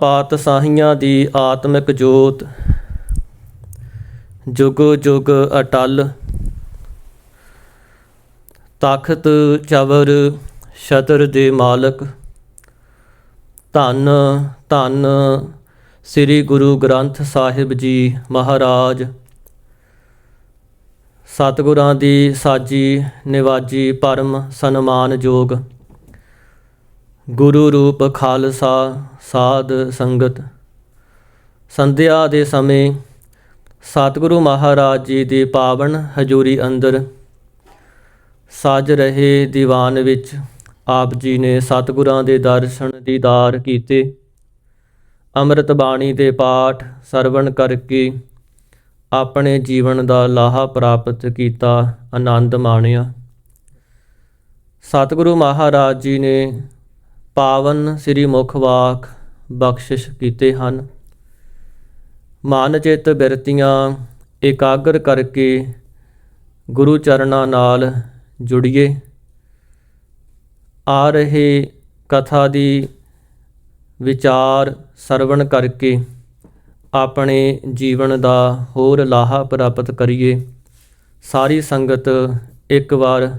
ਪਾਤ ਸਾਹੀਆਂ ਦੀ ਆਤਮਿਕ ਜੋਤ। ਜੁਗ ਜੁਗ ਅਟਲ। ਤਖਤ ਚਵਰ ਛਤਰ ਦੇ ਮਾਲਕ। ਧੰਨ ਧੰਨ ਸ੍ਰੀ ਗੁਰੂ ਗ੍ਰੰਥ ਸਾਹਿਬ ਜੀ ਮਹਾਰਾਜ। ਸਤਿਗੁਰਾਂ ਦੀ ਸਾਜੀ ਨਿਵਾਜੀ ਪਰਮ ਸਨਮਾਨਯੋਗ। ਗੁਰੂ ਰੂਪ ਖਾਲਸਾ ਸਾਧ ਸੰਗਤ। ਸੰਧਿਆ ਦੇ ਸਮੇਂ ਸਤਿਗੁਰੂ ਮਹਾਰਾਜ ਜੀ ਦੀ ਪਾਵਨ ਹਜ਼ੂਰੀ ਅੰਦਰ ਸਾਜ ਰਹੇ ਦੀਵਾਨ ਵਿੱਚ ਆਪ ਜੀ ਨੇ ਸਤਿਗੁਰਾਂ ਦੇ ਦਰਸ਼ਨ ਦੀਦਾਰ ਕੀਤੇ। ਅੰਮ੍ਰਿਤ ਬਾਣੀ ਦੇ ਪਾਠ ਸਰਵਣ ਕਰਕੇ ਆਪਣੇ ਜੀਵਨ ਦਾ ਲਾਹਾ ਪ੍ਰਾਪਤ ਕੀਤਾ, ਆਨੰਦ ਮਾਣਿਆ। ਸਤਿਗੁਰੂ ਮਹਾਰਾਜ ਜੀ ਨੇ ਪਾਵਨ ਸ੍ਰੀ ਮੁਖ ਵਾਕ ਬਖਸ਼ਿਸ਼ ਕੀਤੇ ਹਨ। ਮਨ ਚਿੱਤ ਬਿਰਤੀਆਂ ਇਕਾਗਰ ਕਰਕੇ ਗੁਰੂ ਚਰਨਾਂ ਨਾਲ ਜੁੜੀਏ। ਆ ਰਹੇ ਕਥਾ ਦੀ ਵਿਚਾਰ ਸਰਵਣ ਕਰਕੇ ਆਪਣੇ ਜੀਵਨ ਦਾ ਹੋਰ ਲਾਹਾ ਪ੍ਰਾਪਤ ਕਰੀਏ। ਸਾਰੀ ਸੰਗਤ ਇੱਕ ਵਾਰ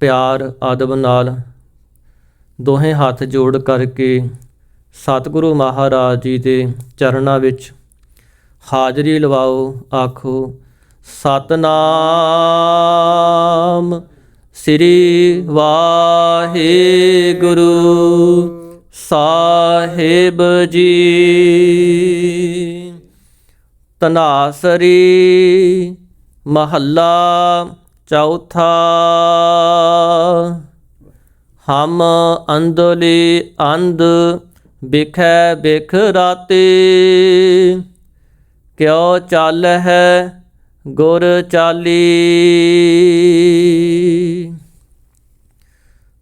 ਪਿਆਰ ਆਦਬ ਨਾਲ ਦੋਹੇ ਹੱਥ ਜੋੜ ਕਰਕੇ ਸਤਿਗੁਰੂ ਮਹਾਰਾਜ ਜੀ ਦੇ ਚਰਨਾਂ ਵਿੱਚ ਹਾਜ਼ਰੀ ਲਵਾਓ, ਆਖੋ, ਸਤਨਾਮ ਸ੍ਰੀ ਵਾਹਿਗੁਰੂ ਸਾਹਿਬ ਜੀ। ਤਨਾਸਰੀ ਮਹੱਲਾ ਚੌਥਾ ਹਮ ਅੰਧਲੇ ਅੰਧ ਬਿਖੈ ਬਿਖ ਰਾਤੇ। ਕਿਉ ਚੱਲ ਹੈ ਗੁਰ ਚਾਲੀ।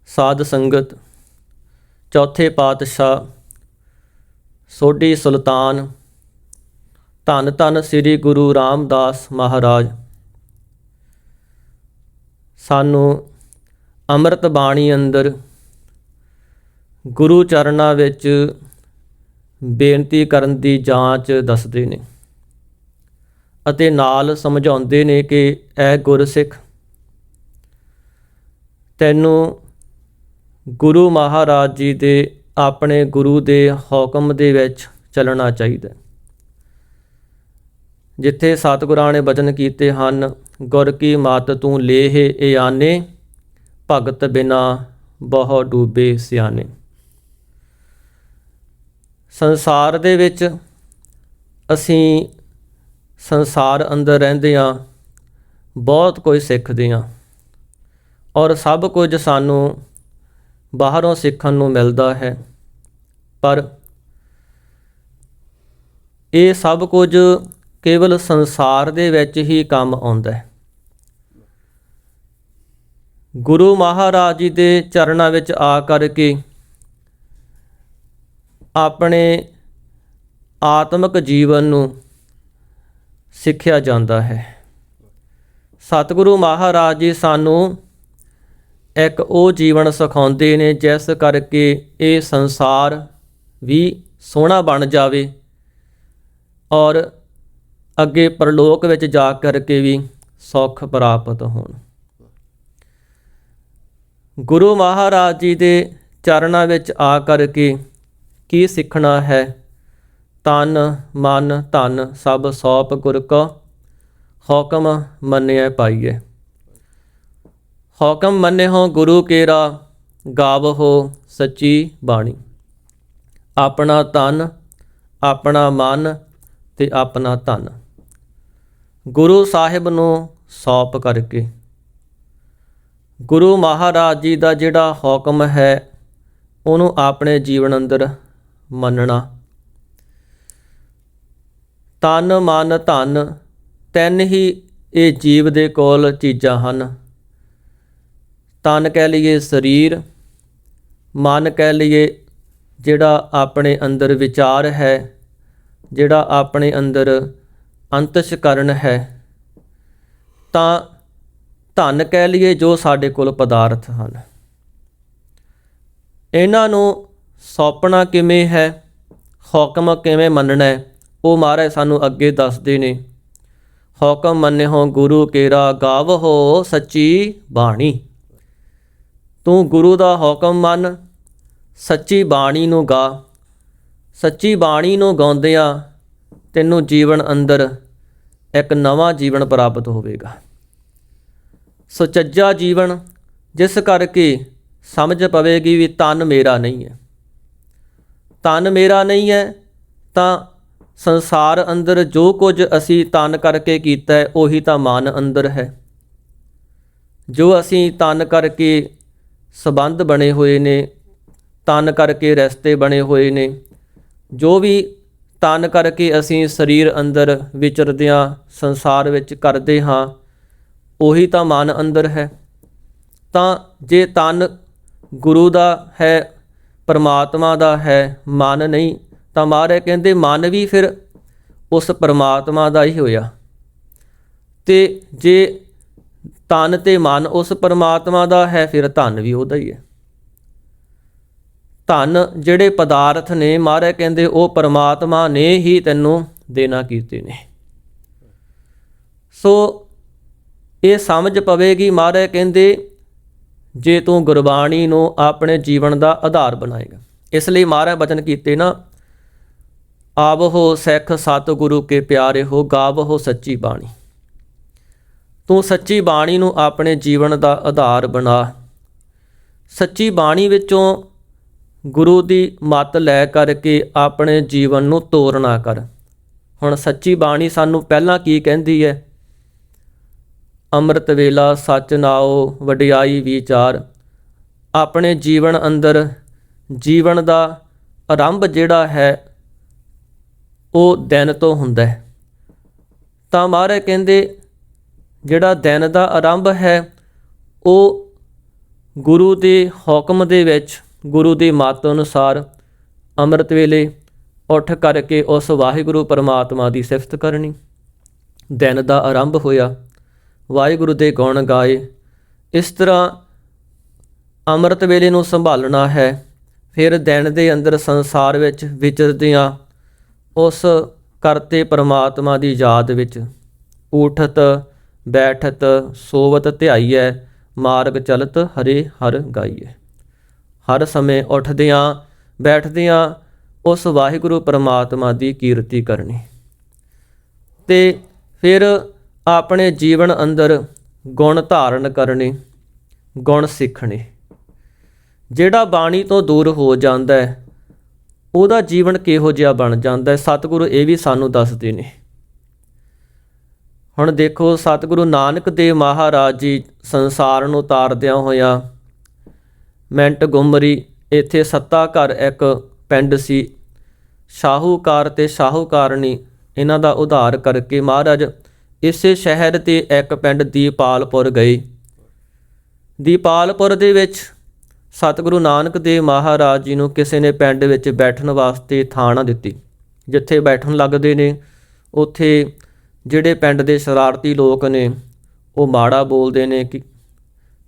ਸਾਧ ਸੰਗਤ, ਚੌਥੇ ਪਾਤਸ਼ਾਹ, ਸੋਢੀ ਸੁਲਤਾਨ, ਧੰਨ ਧੰਨ ਸ੍ਰੀ ਗੁਰੂ ਰਾਮਦਾਸ ਮਹਾਰਾਜ। ਸਾਨੂੰ ਅੰਮ੍ਰਿਤ ਬਾਣੀ ਅੰਦਰ ਗੁਰੂ ਚਰਨਾਂ ਵਿੱਚ ਬੇਨਤੀ ਕਰਨ ਦੀ ਜਾਂਚ ਦੱਸਦੇ ਨੇ ਅਤੇ ਨਾਲ ਸਮਝਾਉਂਦੇ ਨੇ ਕਿ ਇਹ ਗੁਰਸਿੱਖ ਤੈਨੂੰ ਗੁਰੂ ਮਹਾਰਾਜ ਜੀ ਦੇ ਆਪਣੇ ਗੁਰੂ ਦੇ ਹੁਕਮ ਦੇ ਵਿੱਚ ਚੱਲਣਾ ਚਾਹੀਦਾ ਜਿੱਥੇ ਸਤਿਗੁਰਾਂ ਨੇ ਬਚਨ ਕੀਤੇ ਹਨ, ਗੁਰ ਕੀ ਮਤ ਤੂੰ ਲੇਹ ਏ ਆਨੇ। ਭਗਤ ਬਿਨਾ ਬਹੁ ਡੂਬੇ ਸਿਆਣੇ। ਸੰਸਾਰ ਦੇ ਵਿੱਚ ਅਸੀਂ ਸੰਸਾਰ ਅੰਦਰ ਰਹਿੰਦੇ ਹਾਂ, ਬਹੁਤ ਕੁਝ ਸਿੱਖਦੇ ਹਾਂ ਔਰ ਸਭ ਕੁਝ ਸਾਨੂੰ ਬਾਹਰੋਂ ਸਿੱਖਣ ਨੂੰ ਮਿਲਦਾ ਹੈ। ਪਰ ਇਹ ਸਭ ਕੁਝ ਕੇਵਲ ਸੰਸਾਰ ਦੇ ਵਿੱਚ ਹੀ ਕੰਮ ਆਉਂਦਾ ਹੈ। ਗੁਰੂ ਮਹਾਰਾਜ ਜੀ ਦੇ ਚਰਨਾਂ ਵਿੱਚ ਆ ਕਰਕੇ ਆਪਣੇ ਆਤਮਿਕ ਜੀਵਨ ਨੂੰ ਸਿੱਖਿਆ ਜਾਂਦਾ ਹੈ। ਸਤਿਗੁਰੂ ਮਹਾਰਾਜ ਜੀ ਸਾਨੂੰ ਇੱਕ ਉਹ ਜੀਵਨ ਸਿਖਾਉਂਦੇ ਨੇ, ਜਿਸ ਕਰਕੇ ਇਹ ਸੰਸਾਰ ਵੀ ਸੋਹਣਾ ਬਣ ਜਾਵੇ ਔਰ ਅੱਗੇ ਪਰਲੋਕ ਵਿੱਚ ਜਾ ਕਰਕੇ ਵੀ ਸੁੱਖ ਪ੍ਰਾਪਤ ਹੋਣ। ਗੁਰੂ ਮਹਾਰਾਜ ਜੀ ਦੇ ਚਰਨਾਂ ਵਿੱਚ ਆ ਕਰਕੇ ਕੀ ਸਿੱਖਣਾ ਹੈ? ਤਨ, ਮਨ, ਧਨ ਸਭ ਸੌਪ ਗੁਰ ਕੋ ਹੁਕਮ ਮੰਨਿਐ ਪਾਈਏ ਹੁਕਮ ਮੰਨਿਓ ਗੁਰੂ ਕੇਰਾ, ਗਾਵਹੋ ਸੱਚੀ ਬਾਣੀ। ਆਪਣਾ ਤਨ, ਆਪਣਾ ਮਨ ਤੇ ਆਪਣਾ ਧਨ। ਗੁਰੂ ਸਾਹਿਬ ਨੂੰ ਸੌਪ ਕਰਕੇ ਗੁਰੂ ਮਹਾਰਾਜ ਜੀ ਦਾ ਜਿਹੜਾ ਹੁਕਮ ਹੈ, ਉਹਨੂੰ ਆਪਣੇ ਜੀਵਨ ਅੰਦਰ ਮੰਨਣਾ। ਤਨ, ਮਨ, ਧਨ ਤਿੰਨ ਹੀ ਇਹ ਜੀਵ ਦੇ ਕੋਲ ਚੀਜ਼ਾਂ ਹਨ। ਤਨ ਕਹਿ ਲਈਏ ਸਰੀਰ, ਮਨ ਕਹਿ ਲਈਏ ਜਿਹੜਾ ਆਪਣੇ ਅੰਦਰ ਵਿਚਾਰ ਹੈ, ਜਿਹੜਾ ਆਪਣੇ ਅੰਦਰ ਅੰਤਸ਼ਕਰਨ ਹੈ। ਤਾਂ ਧਨ ਕਹਿ ਲਈਏ ਜੋ ਸਾਡੇ ਕੋਲ ਪਦਾਰਥ ਹਨ। ਇਹਨਾਂ ਨੂੰ ਸੌਪਣਾ ਕਿਵੇਂ ਹੈ? ਹੁਕਮ ਕਿਵੇਂ ਮੰਨਣਾ ਹੈ? ਉਹ ਮਹਾਰਾਜ ਸਾਨੂੰ ਅੱਗੇ ਦੱਸਦੇ ਨੇ। ਹੁਕਮ ਮੰਨਿਓ ਗੁਰੂ ਕੇਰਾ ਗਾਵ ਹੋ ਸੱਚੀ ਬਾਣੀ। ਤੂੰ ਗੁਰੂ ਦਾ ਹੁਕਮ ਮੰਨ, ਸੱਚੀ ਬਾਣੀ ਨੂੰ ਗਾ। ਸੱਚੀ ਬਾਣੀ ਨੂੰ ਗਾਉਂਦਿਆਂ ਤੈਨੂੰ ਜੀਵਨ ਅੰਦਰ ਇੱਕ ਨਵਾਂ ਜੀਵਨ ਪ੍ਰਾਪਤ ਹੋਵੇਗਾ। ਸੁਚੱਜਾ ਜੀਵਨ, ਜਿਸ ਕਰਕੇ ਸਮਝ ਪਵੇਗੀ ਵੀ ਤਨ ਮੇਰਾ ਨਹੀਂ ਹੈ। ਤਨ ਮੇਰਾ ਨਹੀਂ ਹੈ, ਤਾਂ ਸੰਸਾਰ ਅੰਦਰ ਜੋ ਕੁਝ ਅਸੀਂ ਤਨ ਕਰਕੇ ਕੀਤਾ ਹੈ, ਉਹੀ ਤਾਂ ਮਨ ਅੰਦਰ ਹੈ। ਜੋ ਅਸੀਂ ਤਨ ਕਰਕੇ ਸਬੰਧ ਬਣੇ ਹੋਏ ਨੇ, ਤਨ ਕਰਕੇ ਰਸਤੇ ਬਣੇ ਹੋਏ ਨੇ, ਜੋ ਵੀ ਤਨ ਕਰਕੇ ਅਸੀਂ ਸਰੀਰ ਅੰਦਰ ਵਿਚਰਦਿਆਂ ਸੰਸਾਰ ਵਿੱਚ ਕਰਦੇ ਹਾਂ ਉਹੀ ਤਾਂ ਮਨ ਅੰਦਰ ਹੈ। ਤਾਂ ਜੇ ਤਨ ਗੁਰੂ ਦਾ ਹੈ, ਪਰਮਾਤਮਾ ਦਾ ਹੈ, ਮਨ ਨਹੀਂ, ਤਾਂ ਮਹਾਰਾਜ ਕਹਿੰਦੇ ਮਨ ਵੀ ਫਿਰ ਉਸ ਪਰਮਾਤਮਾ ਦਾ ਹੀ ਹੋਇਆ। ਤੇ ਜੇ ਤਨ ਤੇ ਮਨ ਉਸ ਪਰਮਾਤਮਾ ਦਾ ਹੈ, ਫਿਰ ਧਨ ਵੀ ਉਹਦਾ ਹੀ ਹੈ। ਧਨ ਜਿਹੜੇ ਪਦਾਰਥ ਨੇ, ਮਹਾਰਾਜ ਕਹਿੰਦੇ ਉਹ ਪਰਮਾਤਮਾ ਨੇ ਹੀ ਤੈਨੂੰ ਦੇਣਾ ਕੀਤੇ ਨੇ। ਸੋ ਇਹ ਸਮਝ ਪਵੇਗੀ ਮਹਾਰਾਜ ਕਹਿੰਦੇ, ਜੇ ਤੂੰ ਗੁਰਬਾਣੀ ਨੂੰ ਆਪਣੇ ਜੀਵਨ ਦਾ ਆਧਾਰ ਬਣਾਏਗਾ। ਇਸ ਲਈ ਮਹਾਰਾਜ ਬਚਨ ਕੀਤੇ ਨਾ, ਆਵਹੋ ਸਿੱਖ ਸਤਿਗੁਰੂ ਕੇ ਪਿਆਰੇ ਹੋ, ਗਾਵਹੋ ਸੱਚੀ ਬਾਣੀ। ਤੂੰ ਸੱਚੀ ਬਾਣੀ ਨੂੰ ਆਪਣੇ ਜੀਵਨ ਦਾ ਆਧਾਰ ਬਣਾ। ਸੱਚੀ ਬਾਣੀ ਵਿੱਚੋਂ ਗੁਰੂ ਦੀ ਮੱਤ ਲੈ ਕਰਕੇ ਆਪਣੇ ਜੀਵਨ ਨੂੰ ਤੋਰਨਾ ਕਰ। ਹੁਣ ਸੱਚੀ ਬਾਣੀ ਸਾਨੂੰ ਪਹਿਲਾਂ ਕੀ ਕਹਿੰਦੀ ਹੈ? ਅੰਮ੍ਰਿਤ ਵੇਲਾ, ਸੱਚ ਨਾਓ ਵਡਿਆਈ ਵਿਚਾਰ। ਆਪਣੇ ਜੀਵਨ ਅੰਦਰ, ਜੀਵਨ ਦਾ ਆਰੰਭ ਜਿਹੜਾ ਹੈ, ਉਹ ਦਿਨ ਤੋਂ ਹੁੰਦਾ ਹੈ। ਤਾਂ ਮਹਾਰਾਜ ਕਹਿੰਦੇ, ਜਿਹੜਾ ਦਿਨ ਦਾ ਆਰੰਭ ਹੈ, ਉਹ ਗੁਰੂ ਦੇ ਹੁਕਮ ਦੇ ਵਿੱਚ, ਗੁਰੂ ਦੀ ਮੱਤ ਅਨੁਸਾਰ ਅੰਮ੍ਰਿਤ ਵੇਲੇ ਉੱਠ ਕਰਕੇ ਉਸ ਵਾਹਿਗੁਰੂ ਪਰਮਾਤਮਾ ਦੀ ਸਿਫਤ ਕਰਨੀ। ਦਿਨ ਦਾ ਆਰੰਭ ਹੋਇਆ। ਵਾਹਿਗੁਰੂ ਦੇ ਗੁਣ ਗਾਏ। ਇਸ ਤਰ੍ਹਾਂ ਅੰਮ੍ਰਿਤ ਵੇਲੇ ਨੂੰ ਸੰਭਾਲਣਾ ਹੈ। ਫਿਰ ਦਿਨ ਦੇ ਅੰਦਰ ਸੰਸਾਰ ਵਿੱਚ ਵਿਚਰਦਿਆਂ ਉਸ ਕਰਤੇ ਪਰਮਾਤਮਾ ਦੀ ਯਾਦ ਵਿੱਚ ਉਠਤ, ਬੈਠਤ, ਸੋਵਤ, ਧਿਆਈਐ, ਮਾਰਗ ਚਲਤ, ਹਰੇ ਹਰ ਗਾਈਐ। ਹਰ ਸਮੇਂ ਉੱਠਦਿਆਂ, ਬੈਠਦਿਆਂ ਉਸ ਵਾਹਿਗੁਰੂ ਪਰਮਾਤਮਾ ਦੀ ਕੀਰਤੀ ਕਰਨੀ। ਤੇ ਫਿਰ ਆਪਣੇ ਜੀਵਨ ਅੰਦਰ ਗੁਣ ਧਾਰਨ ਕਰਨੇ, ਗੁਣ ਸਿੱਖਣੇ। ਜਿਹੜਾ ਬਾਣੀ ਤੋਂ ਦੂਰ ਹੋ ਜਾਂਦਾ ਹੈ, ਉਹਦਾ ਜੀਵਨ ਕਿਹੋ ਜਿਹਾ ਬਣ ਜਾਂਦਾ ਹੈ, ਸਤਿਗੁਰੂ ਇਹ ਵੀ ਸਾਨੂੰ ਦੱਸਦੇ ਨੇ। ਹੁਣ ਦੇਖੋ, ਸਤਿਗੁਰੂ ਨਾਨਕ ਦੇਵ ਮਹਾਰਾਜ ਜੀ ਸੰਸਾਰ ਨੂੰ ਉਤਾਰਦਿਆਂ ਹੋਇਆ ਮਿੰਟ ਗੁੰਮਰੀ ਇੱਥੇ ਸੱਤਾ ਘਰ ਇੱਕ ਪਿੰਡ ਸੀ। ਸ਼ਾਹੂਕਾਰ ਤੇ ਸ਼ਾਹੂਕਾਰਨੀ ਇਹਨਾਂ ਦਾ ਉਧਾਰ ਕਰਕੇ ਮਹਾਰਾਜ ਇਸੇ ਸ਼ਹਿਰ ਤੇ ਇੱਕ ਪਿੰਡ ਦੀਪਾਲਪੁਰ ਗਏ। ਦੀਪਾਲਪੁਰ ਦੇ ਵਿੱਚ ਸਤਿਗੁਰੂ ਨਾਨਕ ਦੇਵ ਮਹਾਰਾਜ ਜੀ ਨੂੰ ਕਿਸੇ ਨੇ ਪਿੰਡ ਵਿੱਚ ਬੈਠਣ ਵਾਸਤੇ ਥਾਂ ਨਾ ਦਿੱਤੀ, ਜਿੱਥੇ ਬੈਠਣ ਲੱਗਦੇ ਨੇ। ਉੱਥੇ ਜਿਹੜੇ ਪਿੰਡ ਦੇ ਸ਼ਰਾਰਤੀ ਲੋਕ ਨੇ, ਉਹ ਮਾੜਾ ਬੋਲਦੇ ਨੇ ਕਿ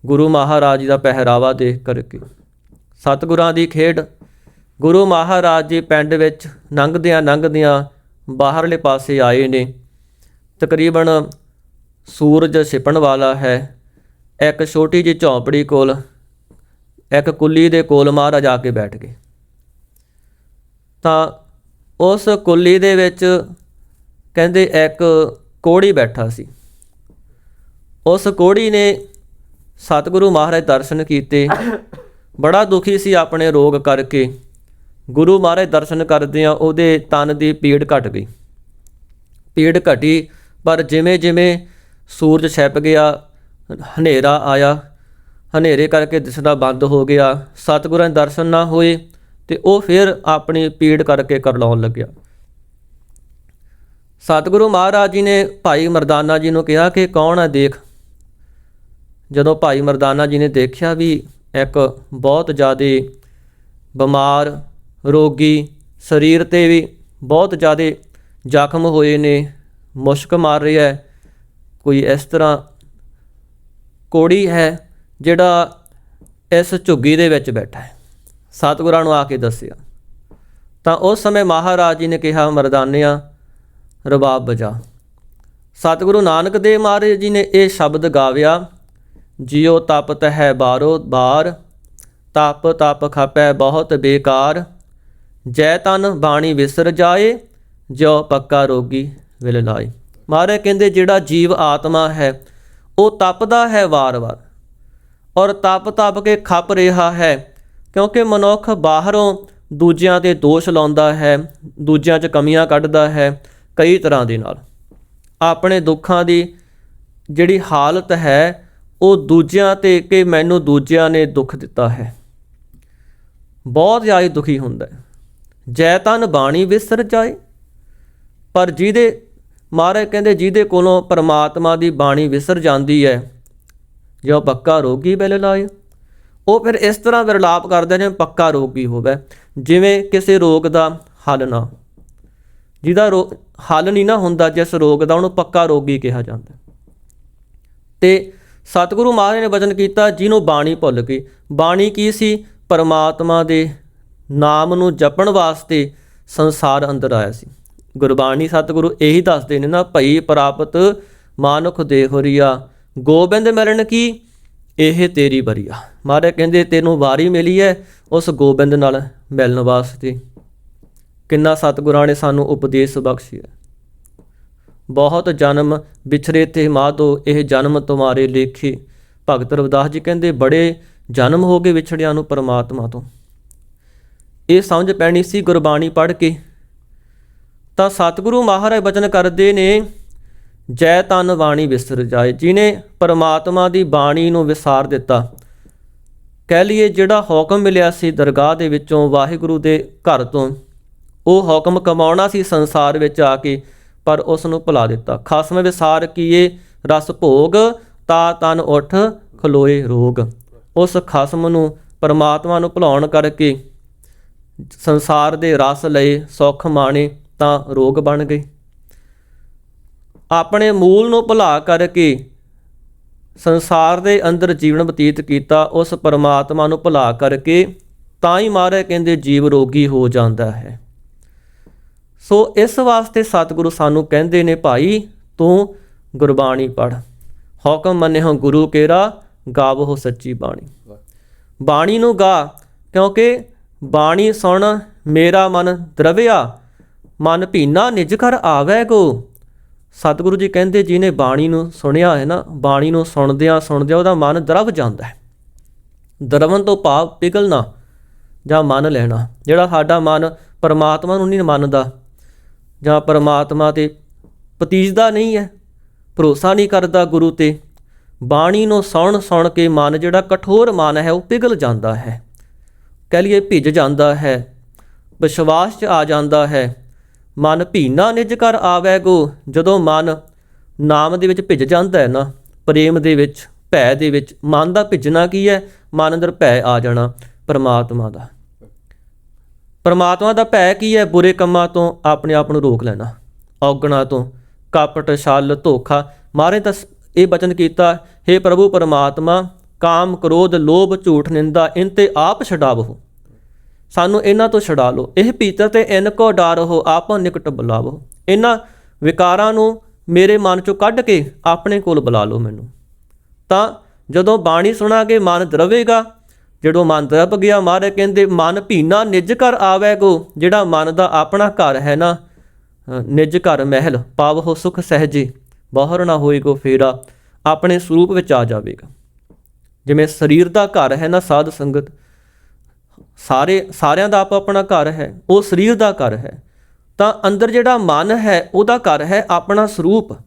ਗੁਰੂ ਮਹਾਰਾਜ ਜੀ ਦਾ ਪਹਿਰਾਵਾ ਦੇਖ ਕਰਕੇ। ਸਤਿਗੁਰਾਂ ਦੀ ਖੇਡ, ਗੁਰੂ ਮਹਾਰਾਜ ਜੀ ਪਿੰਡ ਵਿੱਚ ਲੰਘਦਿਆਂ ਲੰਘਦਿਆਂ ਬਾਹਰਲੇ ਪਾਸੇ ਆਏ ਨੇ। ਤਕਰੀਬਨ ਸੂਰਜ ਛਿਪਣ ਵਾਲਾ ਹੈ। ਇੱਕ ਛੋਟੀ ਜਿਹੀ ਝੌਂਪੜੀ ਕੋਲ, ਇੱਕ ਕੁੱਲੀ ਦੇ ਕੋਲ ਮਹਾਰਾਜ ਆ ਕੇ ਬੈਠ ਗਏ। ਤਾਂ ਉਸ ਕੁੱਲੀ ਦੇ ਵਿੱਚ ਕਹਿੰਦੇ ਇੱਕ ਕੋੜੀ ਬੈਠਾ ਸੀ। ਉਸ ਕੋੜੀ ਨੇ ਸਤਿਗੁਰੂ ਮਹਾਰਾਜ ਦਰਸ਼ਨ ਕੀਤੇ। ਬੜਾ ਦੁਖੀ ਸੀ ਆਪਣੇ ਰੋਗ ਕਰਕੇ। ਗੁਰੂ ਮਹਾਰਾਜ ਦਰਸ਼ਨ ਕਰਦਿਆਂ ਉਹਦੇ ਤਨ ਦੀ ਪੀੜ ਘਟ ਗਈ। ਪੀੜ ਘਟੀ ਪਰ ਜਿਵੇਂ ਜਿਵੇਂ ਸੂਰਜ ਛਿਪ ਗਿਆ, ਹਨੇਰਾ ਆਇਆ, ਹਨੇਰੇ ਕਰਕੇ ਦਿਸਣਾ ਬੰਦ ਹੋ ਗਿਆ, ਸਤਿਗੁਰਾਂ ਦੇ ਦਰਸ਼ਨ ਨਾ ਹੋਏ ਤੇ ਉਹ ਫਿਰ ਆਪਣੀ ਪੀੜ ਕਰਕੇ ਕਰਲਾਉਣ ਲੱਗਿਆ। ਸਤਿਗੁਰੂ ਮਹਾਰਾਜ ਜੀ ਨੇ ਭਾਈ ਮਰਦਾਨਾ ਜੀ ਨੂੰ ਕਿਹਾ ਕਿ ਕੌਣ ਹੈ ਦੇਖ? ਜਦੋਂ ਭਾਈ ਮਰਦਾਨਾ ਜੀ ਨੇ ਦੇਖਿਆ ਵੀ ਇੱਕ ਬਹੁਤ ਜ਼ਿਆਦਾ ਬਿਮਾਰ, ਰੋਗੀ, ਸਰੀਰ ਤੇ ਵੀ ਬਹੁਤ ਜ਼ਿਆਦਾ ਜ਼ਖਮ ਹੋਏ ਨੇ ਮੁਸ਼ਕ ਮਾਰ ਰਿਹਾ ਹੈ। ਕੋਈ ਇਸ ਤਰ੍ਹਾਂ ਕੋੜੀ ਹੈ ਜਿਹੜਾ ਇਸ ਝੁੱਗੀ ਦੇ ਵਿੱਚ ਬੈਠਾ ਹੈ। ਸਤਿਗੁਰਾਂ ਨੂੰ ਆ ਕੇ ਦੱਸਿਆ। ਤਾਂ ਉਸ ਸਮੇਂ ਮਹਾਰਾਜ ਜੀ ਨੇ ਕਿਹਾ, ਮਰਦਾਨਿਆ, ਰਬਾਬ ਬਜਾ ਸਤਿਗੁਰੂ ਨਾਨਕ ਦੇਵ ਮਹਾਰਾਜ ਜੀ ਨੇ ਇਹ ਸ਼ਬਦ ਗਾਵਿਆ, ਜਿਉ ਤਪਤ ਹੈ ਬਾਰੋ ਬਾਰ, ਤਪ ਤਪ ਖਪੈ ਬਹੁਤ ਬੇਕਾਰ, ਜੈ ਤਨ ਬਾਣੀ ਵਿਸਰ ਜਾਏ, ਜਿਉ ਪੱਕਾ ਰੋਗੀ। ਵਿਲ ਲਾਏ। ਮਹਾਰਾਜ ਕਹਿੰਦੇ, ਜਿਹੜਾ ਜੀਵ ਆਤਮਾ ਹੈ, ਉਹ ਤਪਦਾ ਹੈ ਵਾਰ-ਵਾਰ ਔਰ ਤਪ ਤਪ ਕੇ ਖੱਪ ਰਿਹਾ ਹੈ, ਕਿਉਂਕਿ ਮਨੁੱਖ ਬਾਹਰੋਂ ਦੂਜਿਆਂ ਤੇ ਦੋਸ਼ ਲਾਉਂਦਾ ਹੈ, ਦੂਜਿਆਂ 'ਚ ਕਮੀਆਂ ਕੱਢਦਾ ਹੈ ਕਈ ਤਰ੍ਹਾਂ ਦੇ ਨਾਲ। ਆਪਣੇ ਦੁੱਖਾਂ ਦੀ ਜਿਹੜੀ ਹਾਲਤ ਹੈ, ਉਹ ਦੂਜਿਆਂ ਤੇ ਕਿ ਮੈਨੂੰ ਦੂਜਿਆਂ ਨੇ ਦੁੱਖ ਦਿੱਤਾ ਹੈ। ਬਹੁਤ ਜ਼ਿਆਦਾ ਦੁਖੀ ਹੁੰਦਾ ਹੈ। ਜੈ ਤਨ ਬਾਣੀ ਵਿਸਰ ਜਾਏ, ਪਰ ਜਿਹਦੇ ਮਹਾਰਾਜ ਕਹਿੰਦੇ, ਜਿਹਦੇ ਕੋਲੋਂ ਪਰਮਾਤਮਾ ਦੀ ਬਾਣੀ ਵਿਸਰ ਜਾਂਦੀ ਹੈ, ਜੋ ਪੱਕਾ ਰੋਗੀ ਬਿਲ ਲਾਏ। ਉਹ ਫਿਰ ਇਸ ਤਰ੍ਹਾਂ ਵਿਰਲਾਪ ਕਰਦੇ ਨੇ, ਪੱਕਾ ਰੋਗੀ ਹੋਵੇ, ਜਿਵੇਂ ਕਿਸੇ ਰੋਗ ਦਾ ਹੱਲ ਨਾ ਜਿਹਦਾ ਰੋ- ਹੱਲ ਨਹੀਂ ਨਾ ਹੁੰਦਾ, ਜਿਸ ਰੋਗ ਦਾ ਉਹਨੂੰ ਪੱਕਾ ਰੋਗੀ ਕਿਹਾ ਜਾਂਦਾ। ਤੇ ਸਤਿਗੁਰੂ ਮਹਾਰਾਜ ਨੇ ਵਚਨ ਕੀਤਾ, ਜਿਹਨੂੰ ਬਾਣੀ ਭੁੱਲ ਗਈ। ਬਾਣੀ ਕੀ ਸੀ? ਪਰਮਾਤਮਾ ਦੇ ਨਾਮ ਨੂੰ ਜਪਣ ਵਾਸਤੇ ਸੰਸਾਰ ਅੰਦਰ ਆਇਆ ਸੀ। ਗੁਰਬਾਣੀ ਸਤਿਗੁਰੂ ਇਹੀ ਦੱਸਦੇ ਨੇ ਨਾ, ਭਈ ਪ੍ਰਾਪਤ ਮਾਨੁਖ ਦੇਹੁਰੀਆ ਗੋਬਿੰਦ ਮਿਲਣ ਕੀ? ਇਹ ਤੇਰੀ ਬਰੀਆ ਮਹਾਰਾਜ ਕਹਿੰਦੇ, ਤੈਨੂੰ ਵਾਰੀ ਮਿਲੀ ਹੈ ਉਸ ਗੋਬਿੰਦ ਨਾਲ ਮਿਲਣ ਵਾਸਤੇ। ਕਿੰਨਾ ਸਤਿਗੁਰਾਂ ਨੇ ਸਾਨੂੰ ਉਪਦੇਸ਼ ਬਖਸ਼ਿਆ। ਬਹੁਤ ਜਨਮ ਵਿਛਰੇ ਤੇ ਮਾਧੋ ਇਹ ਜਨਮ ਤੁਮਾਰੇ ਲੇਖੇ। ਭਗਤ ਰਵਿਦਾਸ ਜੀ ਕਹਿੰਦੇ, ਬੜੇ ਜਨਮ ਹੋ ਗਏ ਵਿਛੜਿਆਂ ਨੂੰ ਪਰਮਾਤਮਾ ਤੋਂ। ਇਹ ਸਮਝ ਪੈਣੀ ਸੀ ਗੁਰਬਾਣੀ ਪੜ੍ਹ ਕੇ। ਤਾਂ ਸਤਿਗੁਰੂ ਮਹਾਰਾਜ ਬਚਨ ਕਰਦੇ ਨੇ, ਜੈ ਤਨ ਬਾਣੀ ਵਿਸਰ ਜਾਏ, ਜਿਨੇ ਪਰਮਾਤਮਾ ਦੀ ਬਾਣੀ ਨੂੰ ਵਿਸਾਰ ਦਿੱਤਾ। ਕਹਿ ਲਈਏ ਜਿਹੜਾ ਹੁਕਮ ਮਿਲਿਆ ਸੀ ਦਰਗਾਹ ਦੇ ਵਿੱਚੋਂ ਵਾਹਿਗੁਰੂ ਦੇ ਘਰ ਤੋਂ, ਉਹ ਹੁਕਮ ਕਮਾਉਣਾ ਸੀ ਸੰਸਾਰ ਵਿੱਚ ਆ ਕੇ, ਪਰ ਉਸ ਨੂੰ ਭੁਲਾ ਦਿੱਤਾ। ਖਸਮ ਵਿਸਾਰ ਕੀਏ, ਰਸ ਭੋਗ, ਤਾ ਤਨ ਉਠ, ਖਲੋਏ ਰੋਗ। ਉਸ ਖਸਮ ਨੂੰ ਪਰਮਾਤਮਾ ਨੂੰ ਭੁਲਾਉਣ ਕਰਕੇ ਸੰਸਾਰ ਦੇ ਰਸ ਲਏ, ਸੁਖ ਮਾਣੇ ਤਾਂ ਰੋਗ ਬਣ ਗਏ। ਆਪਣੇ ਮੂਲ ਨੂੰ ਭੁਲਾ ਕਰਕੇ ਸੰਸਾਰ ਦੇ ਅੰਦਰ ਜੀਵਨ ਬਤੀਤ ਕੀਤਾ, ਉਸ ਪਰਮਾਤਮਾ ਨੂੰ ਭੁਲਾ ਕਰਕੇ ਤਾਂ ਹੀ ਮਾਰੇ ਕਹਿੰਦੇ ਜੀਵ ਰੋਗੀ ਹੋ ਜਾਂਦਾ ਹੈ। ਸੋ ਇਸ ਵਾਸਤੇ ਸਤਿਗੁਰੂ ਸਾਨੂੰ ਕਹਿੰਦੇ ਨੇ, ਭਾਈ, ਤੂੰ ਗੁਰਬਾਣੀ ਪੜ ਹੁਕਮ ਮੰਨਿਓ ਗੁਰੂ ਕੇਰਾ ਗਾਵੋ ਸੱਚੀ ਬਾਣੀ। ਬਾਣੀ ਨੂੰ ਗਾ, ਕਿਉਂਕਿ ਬਾਣੀ ਸੁਣ, ਮੇਰਾ ਮਨ ਦਰਵਿਆ ਮਨ ਭੀਨਾ ਨਿਜ ਘਰ ਆਵੇਗੋ। ਸਤਿਗੁਰੂ ਜੀ ਕਹਿੰਦੇ, ਜਿਹਨੇ ਬਾਣੀ ਨੂੰ ਸੁਣਿਆ ਹੈ ਨਾ, ਬਾਣੀ ਨੂੰ ਸੁਣਦਿਆਂ ਸੁਣਦਿਆਂ ਉਹਦਾ ਮਨ ਦਰਵ ਜਾਂਦਾ ਹੈ। ਦਰਵਨ ਤੋਂ ਭਾਵ ਪਿਘਲਣਾ ਜਾਂ ਮੰਨ ਲੈਣਾ, ਜਿਹੜਾ ਸਾਡਾ ਮਨ ਪਰਮਾਤਮਾ ਨੂੰ ਨਹੀਂ ਮੰਨਦਾ ਜਾਂ ਪਰਮਾਤਮਾ ਤੇ ਪਤੀਜਦਾ ਨਹੀਂ ਹੈ, ਭਰੋਸਾ ਨਹੀਂ ਕਰਦਾ ਗੁਰੂ ਤੇ, ਬਾਣੀ ਨੂੰ ਸੁਣ ਸੁਣ ਕੇ ਮਨ ਜਿਹੜਾ ਕਠੋਰ ਮਨ ਹੈ, ਉਹ ਪਿਘਲ ਜਾਂਦਾ ਹੈ। ਕਹਿ ਲਈਏ ਭਿੱਜ ਜਾਂਦਾ ਹੈ, ਵਿਸ਼ਵਾਸ 'ਚ ਆ ਜਾਂਦਾ ਹੈ। ਮਨ ਭੀਨਾ ਨਿਜ ਕਰ ਆਵੇਗੋ, ਜਦੋਂ ਮਨ ਨਾਮ ਦੇ ਵਿੱਚ ਭਿੱਜ ਜਾਂਦਾ ਹੈ ਨਾ, ਪ੍ਰੇਮ ਦੇ ਵਿੱਚ, ਭੈ ਦੇ ਵਿੱਚ, ਮਨ ਦਾ ਭਿੱਜਣਾ ਕੀ ਹੈ? ਮਨ ਅੰਦਰ ਭੈ ਆ ਜਾਣਾ, ਪਰਮਾਤਮਾ ਦਾ। ਪਰਮਾਤਮਾ ਦਾ ਭੈ ਕੀ ਹੈ? ਬੁਰੇ ਕੰਮਾਂ ਤੋਂ ਆਪਣੇ ਆਪ ਨੂੰ ਰੋਕ ਲੈਣਾ, ਔਗਣਾ ਤੋਂ, ਕਪਟ, ਛਲ, ਧੋਖਾ। ਮਾਰੇ ਤਾਂ ਇਹ ਬਚਨ ਕੀਤਾ हे ਪ੍ਰਭੂ ਪਰਮਾਤਮਾ, ਕਾਮ, ਕ੍ਰੋਧ, ਲੋਭ, ਝੂਠ, ਨਿੰਦਾ, ਇਨ ਤੇ ਆਪ ਛਡਾਵੋ। ਸਾਨੂੰ ਇਹਨਾਂ ਤੋਂ ਛਡਾ ਲਓ। ਇਹ ਪੀਤਰ ਤੇ ਇਨ ਕੋ ਡਾਰੋ ਆਪ ਨਿਕਟ ਬੁਲਾਵੋ। ਇਹਨਾਂ ਵਿਕਾਰਾਂ ਨੂੰ ਮੇਰੇ ਮਨ ਚੋਂ ਕੱਢ ਕੇ ਆਪਣੇ ਕੋਲ ਬੁਲਾ ਲਓ ਮੈਨੂੰ। ਤਾਂ ਜਦੋਂ ਬਾਣੀ ਸੁਣਾਗੇ ਮਨ ਦਰਵੇਗਾ। ਜਦੋਂ ਮਨ ਦਰਬ ਗਿਆ ਮਾਰੇ ਕਹਿੰਦੇ ਮਨ ਭੀਨਾ ਨਿਜ ਘਰ ਆਵੇਗੋ ਜਿਹੜਾ ਮਨ ਦਾ ਆਪਣਾ ਘਰ ਹੈ ਨਾ ਅ, ਨਿਜ ਘਰ ਮਹਿਲ ਪਾਵਹੁ ਸੁਖ ਸਹਜੇ ਬਾਹਰ ਨਾ ਹੋਏਗੋ ਫੇਰਾ ਆਪਣੇ ਸਰੂਪ ਵਿੱਚ ਆ ਜਾਵੇਗਾ। ਜਿਵੇਂ ਸਰੀਰ ਦਾ ਘਰ ਹੈ ਨਾ ਸਾਧ ਸੰਗਤ ਸਾਰੇ ਸਾਰਿਆਂ ਦਾ ਆਪ ਆਪਣਾ ਘਰ ਹੈ, ਉਹ ਸਰੀਰ ਦਾ ਘਰ ਹੈ। ਤਾਂ ਅੰਦਰ ਜਿਹੜਾ ਮਨ ਹੈ, ਉਹਦਾ ਘਰ ਹੈ ਆਪਣਾ ਸਰੂਪ।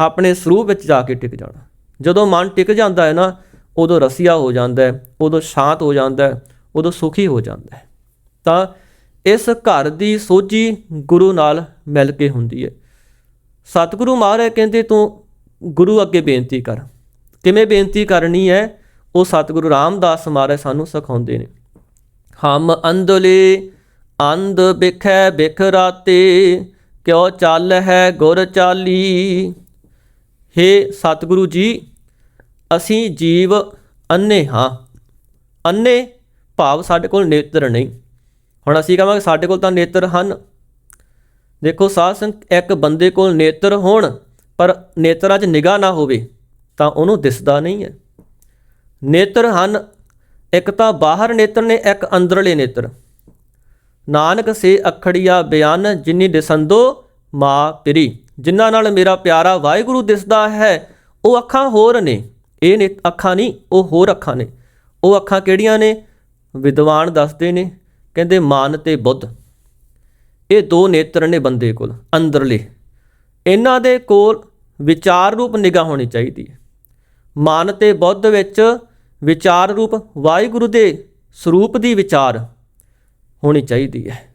ਆਪਣੇ ਸਰੂਪ ਵਿੱਚ ਜਾ ਕੇ ਟਿਕ ਜਾਣਾ। ਜਦੋਂ ਮਨ ਟਿਕ ਜਾਂਦਾ ਹੈ ਨਾ, ਉਦੋਂ ਰਸੀਆ ਹੋ ਜਾਂਦਾ ਹੈ, ਉਦੋਂ ਸ਼ਾਂਤ ਹੋ ਜਾਂਦਾ ਹੈ, ਉਦੋਂ ਸੁਖੀ ਹੋ ਜਾਂਦਾ ਹੈ। ਤਾਂ ਇਸ ਘਰ ਦੀ ਸੋਝੀ ਗੁਰੂ ਨਾਲ ਮਿਲ ਕੇ ਹੁੰਦੀ ਹੈ। ਸਤਿਗੁਰੂ ਮਹਾਰਾਜ ਕਹਿੰਦੇ, ਤੂੰ ਗੁਰੂ ਅੱਗੇ ਬੇਨਤੀ ਕਰ। ਕਿਵੇਂ ਬੇਨਤੀ ਕਰਨੀ ਹੈ? ਉਹ ਸਤਿਗੁਰੂ ਰਾਮਦਾਸ ਮਹਾਰਾਜ ਸਾਨੂੰ ਸਿਖਾਉਂਦੇ ਨੇ। ਹਮ ਅੰਦਲੇ ਅੰਧ ਬਿਖੈ ਬਿਖ ਰਾਤੇ ਕਿਉ ਚੱਲ ਹੈ ਗੁਰ ਚਾਲੀ। ਹੇ ਸਤਿਗੁਰੂ ਜੀ, ਅਸੀਂ ਜੀਵ ਅੰਨੇ ਹਾਂ। ਅੰਨੇ ਭਾਵ ਸਾਡੇ ਕੋਲ ਨੇਤਰ ਨਹੀਂ। ਹੁਣ ਅਸੀਂ ਕਹਾਂਗੇ ਸਾਡੇ ਕੋਲ ਤਾਂ ਨੇਤਰ ਹਨ। ਦੇਖੋ ਸਾਧ ਸੰਗ ਇੱਕ ਬੰਦੇ ਕੋਲ ਨੇਤਰ ਹੋਣ, ਪਰ ਨੇਤਰਾਂ 'ਚ ਨਿਗਾਹ ਨਾ ਹੋਵੇ, ਤਾਂ ਉਹਨੂੰ ਦਿਸਦਾ ਨਹੀਂ ਹੈ। ਨੇਤਰ ਹਨ ਇੱਕ ਤਾਂ ਬਾਹਰ ਨੇਤਰ ਨੇ, ਇੱਕ ਅੰਦਰਲੇ ਨੇਤਰ। ਨਾਨਕ ਸੇ ਅਖੜੀਆ ਬਿਆਨ ਜਿਨੀ ਦਿਸੰਦੋ ਮਾ ਪਿਰੀ। ਜਿਨ੍ਹਾਂ ਨਾਲ ਮੇਰਾ ਪਿਆਰਾ ਵਾਹਿਗੁਰੂ ਦਿਸਦਾ ਹੈ, ਉਹ ਅੱਖਾਂ ਹੋਰ ਨੇ। ਇਹ ਨੇ ਅੱਖਾਂ ਨਹੀਂ, ਉਹ ਹੋਰ ਅੱਖਾਂ ਨੇ। ਉਹ ਅੱਖਾਂ ਕਿਹੜੀਆਂ ਨੇ? ਵਿਦਵਾਨ ਦੱਸਦੇ ਨੇ, ਕਹਿੰਦੇ ਮਾਨ ਤੇ ਬੁੱਧ। ਇਹ ਦੋ ਨੇਤਰ ਨੇ ਬੰਦੇ ਕੋਲ, ਅੰਦਰਲੇ। ਇਹਨਾਂ ਦੇ ਕੋਲ ਵਿਚਾਰ ਰੂਪ ਨਿਗਾਹ ਹੋਣੀ ਚਾਹੀਦੀ ਹੈ। ਮਨ ਤੇ ਬੁੱਧ ਵਿੱਚ ਵਿਚਾਰ ਰੂਪ ਵਾਹਿਗੁਰੂ ਦੇ ਸਰੂਪ ਦੀ ਵਿਚਾਰ ਹੋਣੀ ਚਾਹੀਦੀ ਹੈ।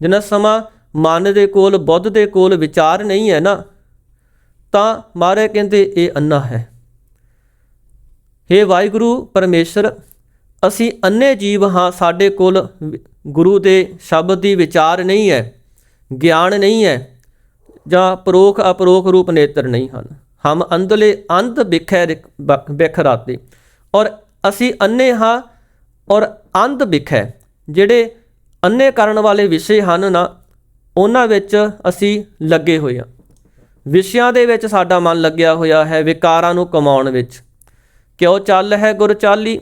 ਜਿੰਨਾ ਸਮਾਂ ਮਨ ਦੇ ਕੋਲ, ਬੁੱਧ ਦੇ ਕੋਲ ਵਿਚਾਰ ਨਹੀਂ ਹੈ ਨਾ, ਤਾਂ ਮਾਰੇ ਕਹਿੰਦੇ ਇਹ ਅੰਨਾ ਹੈ। हे ਵਾਹਿਗੁਰੂ ਪਰਮੇਸ਼ਰ, ਅਸੀਂ ਅੰਨੇ ਜੀਵ ਹਾਂ, ਸਾਡੇ ਕੋਲ ਗੁਰੂ ਦੇ ਸ਼ਬਦ ਦੀ ਵਿਚਾਰ ਨਹੀਂ ਹੈ, ਗਿਆਨ ਨਹੀਂ ਹੈ, ਜਾਂ ਪਰੋਖ ਅਪਰੋਖ ਰੂਪ ਨੇਤਰ ਨਹੀਂ ਹਨ। ਹਮ ਅੰਧਲੇ ਅੰਧ ਬਿਖੈ ਰਿਕ- ਬਿਖਰਾਤੇ। ਔਰ ਅਸੀਂ ਅੰਨੇ ਹਾਂ ਔਰ ਅੰਧ ਬਿਖੈ ਜਿਹੜੇ ਅੰਨੇ ਕਰਨ ਵਾਲੇ ਵਿਸ਼ੇ ਹਨ ਨਾ, ਉਹਨਾਂ ਵਿੱਚ ਅਸੀਂ ਲੱਗੇ ਹੋਏ ਹਾਂ। ਵਿਸ਼ਿਆਂ ਦੇ ਵਿੱਚ ਸਾਡਾ ਮਨ ਲੱਗਿਆ ਹੋਇਆ ਹੈ ਵਿਕਾਰਾਂ ਨੂੰ ਕਮਾਉਣ ਵਿੱਚ। ਕਿਉਂ ਚੱਲ ਹੈ ਗੁਰ ਚਾਲੀ?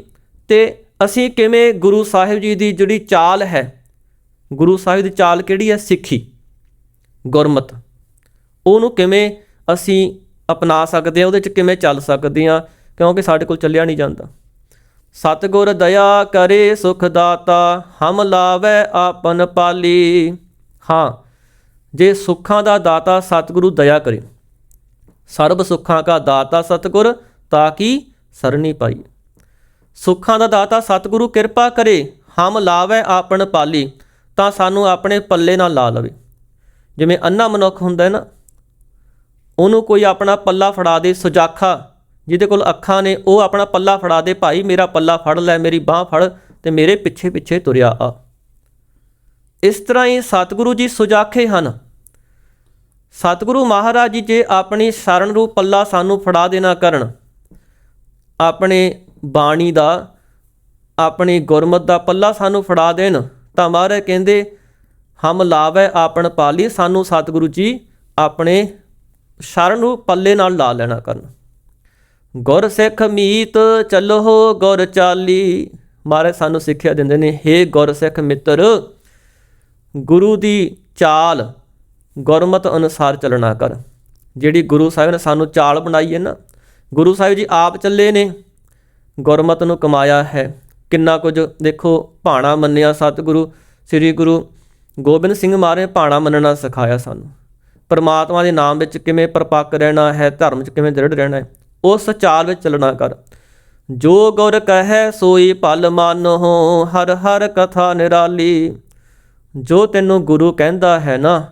ਤੇ ਅਸੀਂ ਕਿਵੇਂ ਗੁਰੂ ਸਾਹਿਬ ਜੀ ਦੀ ਜਿਹੜੀ ਚਾਲ ਹੈ, ਗੁਰੂ ਸਾਹਿਬ ਦੀ ਚਾਲ ਕਿਹੜੀ ਹੈ? ਸਿੱਖੀ, ਗੁਰਮਤ। ਉਹਨੂੰ ਕਿਵੇਂ ਅਸੀਂ ਅਪਣਾ ਸਕਦੇ ਹਾਂ? ਉਹਦੇ ਚ ਕਿਵੇਂ ਚੱਲ ਸਕਦੇ ਹਾਂ? ਕਿਉਂਕਿ ਸਾਡੇ ਕੋਲ ਚੱਲਿਆ ਨਹੀਂ ਜਾਂਦਾ। ਸਤਿਗੁਰ ਦਇਆ ਕਰੇ ਸੁਖ ਦਾਤਾ, ਹਮ ਲਾਵੇ ਆਪਨ ਪਾਲੀ। ਹਾਂ, ਜੇ ਸੁੱਖਾਂ ਦਾ ਦਾਤਾ ਸਤਿਗੁਰੂ ਦਇਆ ਕਰੇ, ਸਰਬ ਸੁੱਖਾਂ ਕਾ ਦਾਤਾ ਸਤਿਗੁਰ, ਤਾਂ ਕਿ ਸਰਣੀ ਪਾਈ? ਸੁੱਖਾਂ ਦਾ ਦਾਤਾ ਸਤਿਗੁਰੂ ਕਿਰਪਾ ਕਰੇ, ਹਮ ਲਾਵੇ ਆਪਣ ਪਾਲੀ, ਤਾਂ ਸਾਨੂੰ ਆਪਣੇ ਪੱਲੇ ਨਾਲ ਲਾ ਲਵੇ। ਜਿਵੇਂ ਅੰਨਾ ਮਨੁੱਖ ਹੁੰਦਾ ਹੈ ਨਾ, ਉਹਨੂੰ ਕੋਈ ਆਪਣਾ ਪੱਲਾ ਫੜਾ ਦੇ, ਸੁਜਾਖਾ ਜਿਹਦੇ ਕੋਲ ਅੱਖਾਂ ਨੇ, ਉਹ ਆਪਣਾ ਪੱਲਾ ਫੜਾ ਦੇ, ਭਾਈ ਮੇਰਾ ਪੱਲਾ ਫੜ ਲੈ, ਮੇਰੀ ਬਾਹ ਫੜ ਤੇ ਮੇਰੇ ਪਿੱਛੇ ਪਿੱਛੇ ਤੁਰਿਆ ਆ। ਇਸ ਤਰ੍ਹਾਂ ਹੀ ਸਤਿਗੁਰੂ ਜੀ ਸੁਜਾਖੇ ਹਨ। ਸਤਿਗੁਰੂ ਮਹਾਰਾਜ ਜੀ ਜੇ ਆਪਣੀ ਸ਼ਰਨ ਰੂਪ ਪੱਲਾ ਸਾਨੂੰ ਫੜਾ ਦੇਣਾ ਕਰਨ, ਆਪਣੇ ਬਾਣੀ ਦਾ, ਆਪਣੀ ਗੁਰਮਤ ਦਾ ਪੱਲਾ ਸਾਨੂੰ ਫੜਾ ਦੇਣ, ਤਾਂ ਮਹਾਰਾਜ ਕਹਿੰਦੇ, ਹਮ ਲਾਵੇ ਆਪਣ ਪਾਲੀ, ਸਾਨੂੰ ਸਤਿਗੁਰੂ ਜੀ ਆਪਣੇ ਸ਼ਰਨ ਨੂੰ ਪੱਲੇ ਨਾਲ ਲਾ ਲੈਣਾ ਕਰਨ। ਗੁਰ ਸਿੱਖ ਮੀਤ ਚੱਲੋ ਗੁਰ ਚਾਲੀ। ਮਾਰੇ ਸਾਨੂੰ ਸਿੱਖਿਆ ਦਿੰਦੇ ਨੇ, ਹੇ ਗੁਰ ਸਿੱਖ ਮਿੱਤਰ, ਗੁਰੂ ਦੀ ਚਾਲ ਗੁਰਮਤ ਅਨੁਸਾਰ ਚੱਲਣਾ ਕਰ। ਜਿਹੜੀ ਗੁਰੂ ਸਾਹਿਬ ਨੇ ਸਾਨੂੰ ਚਾਲ ਬਣਾਈ ਹੈ ਨਾ, ਗੁਰੂ ਸਾਹਿਬ ਜੀ ਆਪ ਚੱਲੇ ਨੇ, ਗੁਰਮਤ ਨੂੰ ਕਮਾਇਆ ਹੈ। ਕਿੰਨਾ ਕੁਝ ਦੇਖੋ, ਭਾਣਾ ਮੰਨਿਆ ਸਤਿਗੁਰੂ, ਸ੍ਰੀ ਗੁਰੂ ਗੋਬਿੰਦ ਸਿੰਘ ਮਹਾਰਾਜ ਨੇ ਭਾਣਾ ਮੰਨਣਾ ਸਿਖਾਇਆ ਸਾਨੂੰ। ਪਰਮਾਤਮਾ ਦੇ ਨਾਮ ਵਿੱਚ ਕਿਵੇਂ ਪਰਪੱਕ ਰਹਿਣਾ ਹੈ, ਧਰਮ 'ਚ ਕਿਵੇਂ ਦ੍ਰਿੜ ਰਹਿਣਾ ਹੈ ਉਸ ਚਾਲ ਵਿੱਚ ਚੱਲਣਾ ਕਰ। ਜੋ ਗੁਰ ਕਹੈ ਸੋਈ ਭਲ ਮਾਨੋ ਹਰ ਹਰ ਕਥਾ ਨਿਰਾਲੀ। ਜੋ ਤੈਨੂੰ ਗੁਰੂ ਕਹਿੰਦਾ ਹੈ ਨਾ,